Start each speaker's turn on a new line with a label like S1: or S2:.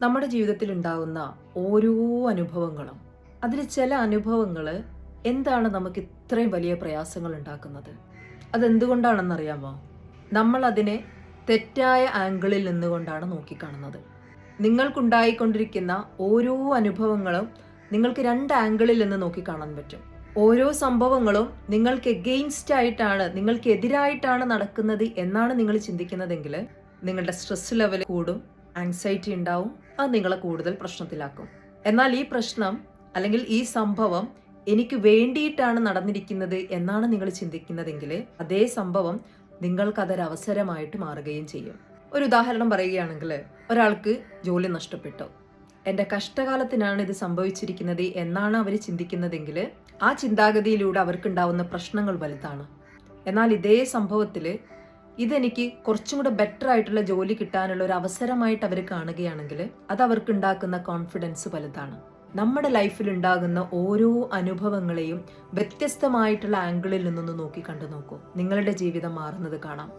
S1: നമ്മുടെ ജീവിതത്തിൽ ഉണ്ടാകുന്ന ഓരോ അനുഭവങ്ങളും അതിൽ ചില അനുഭവങ്ങൾ എന്താണ് നമുക്ക് ഇത്രയും വലിയ പ്രയാസങ്ങൾ ഉണ്ടാക്കുന്നത്? അതെന്തുകൊണ്ടാണെന്നറിയാമോ? നമ്മൾ അതിനെ തെറ്റായ ആംഗിളിൽ നിന്നുകൊണ്ടാണ് നോക്കിക്കാണുന്നത്. നിങ്ങൾക്കുണ്ടായിക്കൊണ്ടിരിക്കുന്ന ഓരോ അനുഭവങ്ങളും നിങ്ങൾക്ക് രണ്ട് ആംഗിളിൽ നിന്ന് നോക്കിക്കാണാൻ പറ്റും. ഓരോ സംഭവങ്ങളും നിങ്ങൾക്ക് എഗെയിൻസ്റ്റ് ആയിട്ടാണ് നിങ്ങൾക്ക് എതിരായിട്ടാണ് നടക്കുന്നത് എന്നാണ് നിങ്ങൾ ചിന്തിക്കുന്നതെങ്കിൽ നിങ്ങളുടെ സ്ട്രെസ് ലെവൽ കൂടും ആങ്സൈറ്റി ഉണ്ടാവും അത് നിങ്ങളെ കൂടുതൽ പ്രശ്നത്തിലാക്കും. എന്നാൽ ഈ പ്രശ്നം അല്ലെങ്കിൽ ഈ സംഭവം എനിക്ക് വേണ്ടിയിട്ടാണ് നടന്നിരിക്കുന്നത് എന്നാണ് നിങ്ങൾ ചിന്തിക്കുന്നതെങ്കിൽ അതേ സംഭവം നിങ്ങൾക്കതൊരവസരമായിട്ട് മാറുകയും ചെയ്യും. ഒരു ഉദാഹരണം പറയുകയാണെങ്കിൽ ഒരാൾക്ക് ജോലി നഷ്ടപ്പെട്ടു. എന്റെ കഷ്ടകാലത്തിനാണ് ഇത് സംഭവിച്ചിരിക്കുന്നത് എന്നാണ് അവർ ചിന്തിക്കുന്നതെങ്കിൽ ആ ചിന്താഗതിയിലൂടെ അവർക്കുണ്ടാവുന്ന പ്രശ്നങ്ങൾ വലുതാണ്. എന്നാൽ ഇതേ സംഭവത്തിൽ ഇതെനിക്ക് കുറച്ചും കൂടെ ബെറ്റർ ആയിട്ടുള്ള ജോലി കിട്ടാനുള്ള ഒരു അവസരമായിട്ട് അവർ കാണുകയാണെങ്കിൽ അത് അവർക്ക് ഉണ്ടാക്കുന്ന കോൺഫിഡൻസ് വലുതാണ്. നമ്മുടെ ലൈഫിൽ ഉണ്ടാകുന്ന ഓരോ അനുഭവങ്ങളെയും വ്യത്യസ്തമായിട്ടുള്ള ആംഗിളിൽ നിന്നൊന്ന് നോക്കി കണ്ടു നോക്കൂ. നിങ്ങളുടെ ജീവിതം മാറുന്നത് കാണാം.